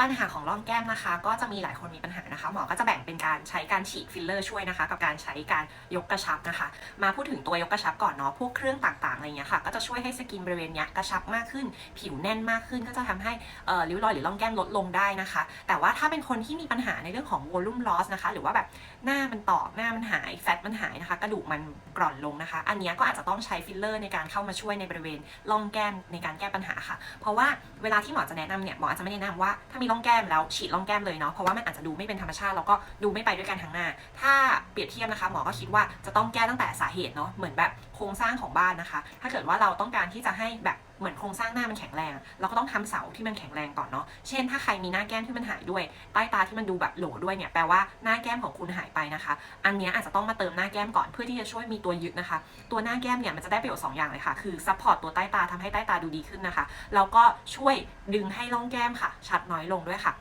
ปัญหาของร่องแก้มนะคะ ก็จะมีหลายคนมีปัญหานะคะ หมอก็จะแบ่งเป็นการใช้การฉีดฟิลเลอร์ช่วยนะคะ กับการใช้การยกกระชับนะคะ มาพูดถึงตัวยกกระชับก่อนเนาะพวกเครื่องต่างๆอะไรเงี้ยค่ะก็จะช่วยให้สกินบริเวณเนี้ยกระชับมากขึ้น ผิวแน่นมากขึ้นก็จะทำให้ริ้วรอยหรือร่องแก้มลดลงได้นะคะ แต่ว่าถ้าเป็นคนที่มีปัญหาในเรื่องของ volume loss นะคะ หรือว่าแบบหน้ามันตอกหน้ามันหายแฟตมันหายนะคะกระดูกมันกร่อนลงนะคะ อันเนี้ยก็อาจจะต้องใช้ฟิลเลอร์ในการเข้ามาช่วยในบริเวณร่องแก้มในการแก้ปัญหาค่ะ เพราะว่า เวลาที่หมอจะแนะนำเนี่ยหมออาจจะไม่แนะนำว่าถ้ามีร่องแก้มแล้วฉีดร่องแก้มเลยเนาะเพราะว่ามันอาจจะดูไม่เป็นธรรมชาติแล้วก็ดูไม่ไปด้วยกันทางหน้า ถ้าเปรียบเทียบนะคะหมอก็คิดว่าจะต้องแก้ตั้งแต่สาเหตุเนาะเหมือนแบบโครงสร้างของบ้านนะคะ ถ้าเกิดว่าเราต้องการที่จะให้แบบเหมือนโครงสร้างหน้ามันแข็งแรง เราก็ต้องทำเสาที่มันแข็งแรงก่อนเนาะ เช่น ถ้าใครมีหน้าแก้มที่มันหายด้วย ใต้ตาที่มันดูแบบโหลด้วยเนี่ย แปลว่าหน้าแก้มของคุณหายไปนะคะ อันนี้อาจจะต้องมาเติมหน้าแก้มก่อนเพื่อที่จะช่วยมีตัวยึดนะคะ ตัวหน้าแก้มเนี่ยมันจะได้ประโยชน์สองอย่างเลยค่ะ คือซัพพอร์ตตัวใต้ตาทำให้ใต้ตาดูดีขึ้นนะคะ แล้วก็ช่วยดึงให้ร่องแก้มค่ะ ชัดน้อยลงด้วยค่ะ